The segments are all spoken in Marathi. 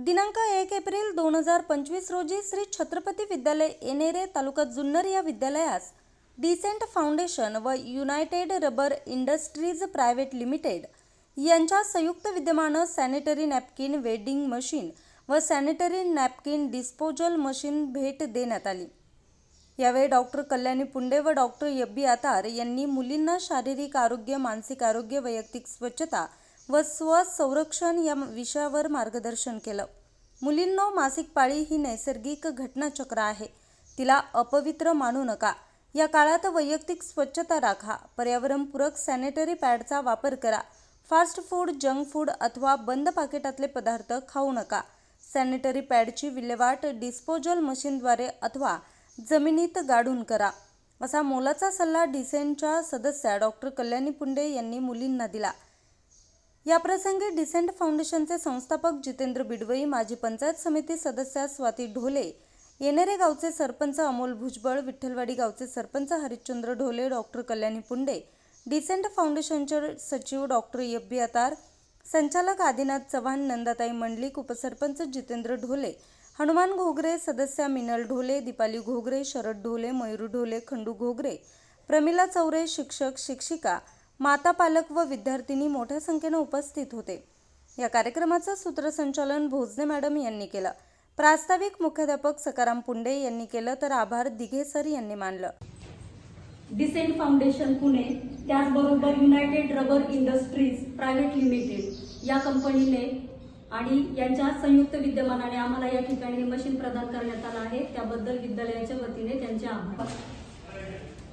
दिनांक एक एप्रिल दोन हजार पंचवीस रोजी श्री छत्रपती विद्यालय एनेरे तालुका जुन्नर या विद्यालयास डिसेंट फाउंडेशन व United Rubber Industries Private Limited यांच्या संयुक्त विद्यमानं सॅनिटरी नॅपकिन वेडिंग मशीन व सॅनिटरी नॅपकिन डिस्पोजल मशीन भेट देण्यात आली. यावेळी डॉक्टर कल्याणी पुंडे व डॉक्टर यब्बी आतार यांनी मुलींना शारीरिक आरोग्य मानसिक आरोग्य वैयक्तिक स्वच्छता व स्वसंरक्षण या विषयावर मार्गदर्शन केलं. मुलींनो मासिक पाळी ही नैसर्गिक घटनाचक्र आहे. तिला अपवित्र मानू नका. या काळात वैयक्तिक स्वच्छता राखा. पर्यावरणपूरक सॅनिटरी पॅडचा वापर करा. फास्ट फूड जंक फूड अथवा बंद पाकिटातले पदार्थ खाऊ नका. सॅनिटरी पॅडची विल्हेवाट डिस्पोजल मशीनद्वारे अथवा जमिनीत गाडून करा. असा मोलाचा सल्ला डिसेंटच्या सदस्या डॉक्टर कल्याणी पुंडे यांनी मुलींना दिला. याप्रसंगी डिसेंट फाउंडेशनचे संस्थापक जितेंद्र बिडवई माजी पंचायत समिती सदस्या स्वाती ढोले येनेरे गावचे सरपंच अमोल भुजबळ विठ्ठलवाडी गावचे सरपंच हरिश्चंद्र ढोले डॉक्टर कल्याणी पुंडे डिसेंट फाउंडेशनचे सचिव डॉक्टर यब्बी अतार संचालक आदिनाथ चव्हाण नंदाताई मंडलिक उपसरपंच जितेंद्र ढोले हनुमान घोगरे सदस्या मिनल ढोले दीपाली घोगरे शरद ढोले मयूर ढोले खंडू घोगरे प्रमिला चौरे शिक्षक शिक्षिका माता पालक व विद्यार्थिनी मोठ्या संख्येनं उपस्थित होते. या कार्यक्रमाचं सूत्रसंचालन भोजने मॅडम यांनी केलं. प्रास्ताविक मुख्याध्यापक सकाराम पुंडे यांनी केलं तर आभार दिघे सर यांनी मानलं. डिसेंट फाउंडेशन पुणे त्याचबरोबर united rubber industries private limited या कंपनीने आणि यांच्या संयुक्त विद्यमानाने आम्हाला या ठिकाणी मशीन प्रदान करण्यात आलं आहे. त्याबद्दल विद्यालयाच्या वतीने त्यांचे आभार.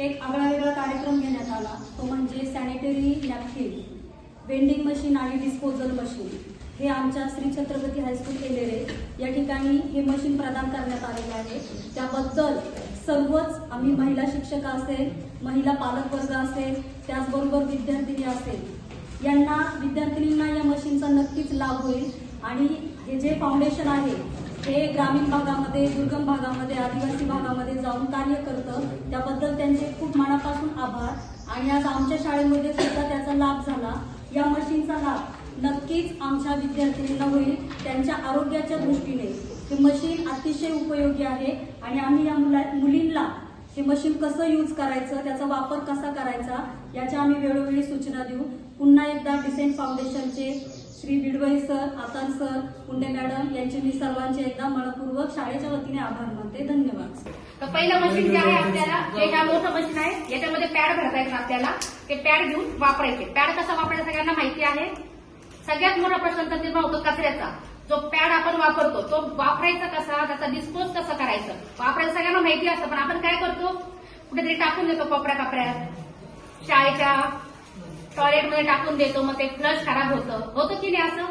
एक आगळा वेगळा कार्यक्रम घेण्यात आला. तो म्हणजे सॅनिटरी नॅपकिन वेंडिंग मशीन आणि डिस्पोजल मशीन हे आमच्या श्री छत्रपती हायस्कूल केलेले. या ठिकाणी हे मशीन प्रदान करण्यात आलेले आहे. त्याबद्दल सर्वच आम्ही महिला शिक्षक असेल महिला पालकवर्ग असेल त्याचबरोबर विद्यार्थिनी असेल. यांना विद्यार्थिनींना या मशीनचा नक्कीच लाभ होईल. आणि हे जे फाउंडेशन आहे हे ग्रामीण भागामध्ये दुर्गम भागामध्ये आदिवासी भागामध्ये जाऊन कार्य करतं. त्याबद्दल त्यांचे खूप मनापासून आभार. आणि आज आमच्या शाळेमध्ये सुद्धा त्याचा लाभ झाला. या मशीनचा लाभ नक्कीच आमच्या विद्यार्थिनींना होईल त्यांच्या आरोग्याच्या दृष्टीने. हे मशीन अतिशय उपयोगी आहे. आणि आम्ही या मुला मुलींना हे मशीन कसं यूज करायचं त्याचा वापर कसा करायचा याच्या आम्ही वेळोवेळी सूचना देऊ. पुन्हा एकदा डिसेंट फाउंडेशनचे श्री बिडवई सर आतान सर पुंडे मॅडम यांचे मी सर्वांचे एकदा मनपूर्वक शाळेच्या वतीने आभार मानते. धन्यवाद. तर पहिलं मशीन जे आहे आपल्याला एक ह्या मोठं मशीन आहे याच्यामध्ये पॅड भरता येतात आपल्याला ते पॅड घेऊन वापरायचे. पॅड कसा वापरायचा सगळ्यांना माहिती आहे. सगळ्यात मोठा प्रश्न तर निर्माण होतो कचऱ्याचा. जो पॅड आपण वापरतो तो वापरायचा कसा त्याचा डिस्पोज कसं करायचं? वापरायला सगळ्यांना माहिती असतं पण आपण काय करतो? कुठेतरी टाकून देतो कोपऱ्या कापऱ्यात शाळेच्या टॉयलेटमध्ये टाकून देतो मग ते फ्लश खराब होतं. होतं की नाही असं?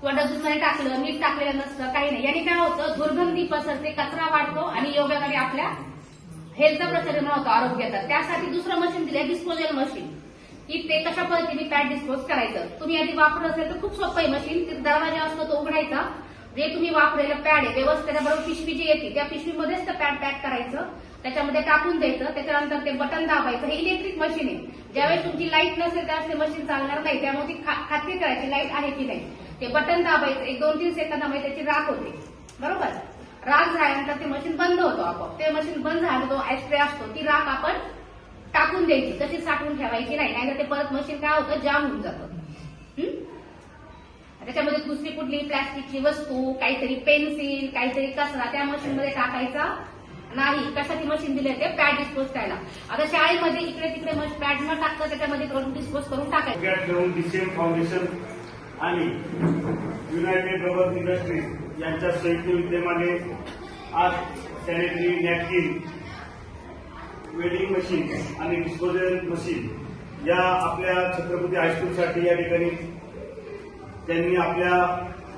किंवा डस्टबिनमध्ये टाकलं मीठ टाकलेलं नसतं काही नाही. याने काय होतं? दुर्गंधी पसरते कचरा वाढतो आणि योगाकडे आपल्या हेल्थचा प्रसरण होतो आरोग्याचा. त्यासाठी दुसरं मशीन दिलं डिस्पोजल मशीन की ते कशा पद्धतीने पॅड डिस्पोज करायचं? तुम्ही आधी वापरत असेल तर खूप सोपं आहे मशीन ते दरवाजा असतो तो उघडायचा. जे तुम्ही वापरलेलं पॅड आहे व्यवस्थित बरोबर पिशवी जी येते त्या पिशवीमध्येच ते पॅड पॅक करायचं. त्याच्यामध्ये टाकून द्यायचं. त्याच्यानंतर ते बटन दाबायचं. हे इलेक्ट्रिक मशीन आहे. ज्यावेळेस तुमची लाइट नसेल त्यावेळेस ते मशीन चालणार नाही. त्यामुळे ती खा- खात्री करायची लाइट आहे की नाही. ते बटन दाबायचं. एक दोन तीन सेकंदामध्ये त्याची राख होते. बरोबर? राख झाल्यानंतर ते मशीन बंद होतो आपण ते मशीन बंद झालं तो ऍस्ट्रे असतो. ती राख आपण टाकून द्यायची. तशी साठवून ठेवायची नाही. नाहीतर ते परत मशीन काय होतं? जाम होऊन जातं. त्याच्यामध्ये दुसरी कुठली प्लास्टिकची वस्तू काहीतरी पेन्सिल काहीतरी कचरा त्या मशीनमध्ये टाकायचा. नाही. त्यासाठी मशीन दिली ते? पॅड डिस्पोज करायला. आता शाळेमध्ये इकडे तिकडे पॅड न टाकता त्याच्यामध्ये करून डिस्पोज करून टाकायचं. डिसेम फाउंडेशन आणि युनायटेड रबर इंडस्ट्रीज यांच्या संयुक्त विद्यमाने आज सॅनिटरी नॅपकिन वेडिंग मशीन आणि डिस्पोजल मशीन या आपल्या छत्रपती हायस्कूलसाठी या ठिकाणी त्यांनी आपल्या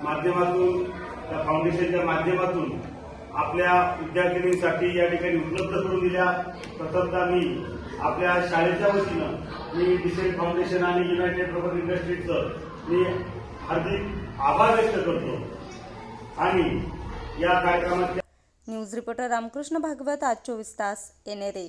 माध्यमातून त्या फाउंडेशनच्या माध्यमातून आपल्या विद्यार्थिनींसाठी या ठिकाणी उपलब्ध करून दिल्या. प्रथमतः मी आपल्या शाळेच्या वतीनं मी डिसेंट फाउंडेशन आणि युनायटेड रबर इंडस्ट्रीजचं मी हार्दिक आभार व्यक्त करतो. आणि या कार्यक्रमात न्यूज रिपोर्टर रामकृष्ण भागवत आज चोवीस तास येनेरे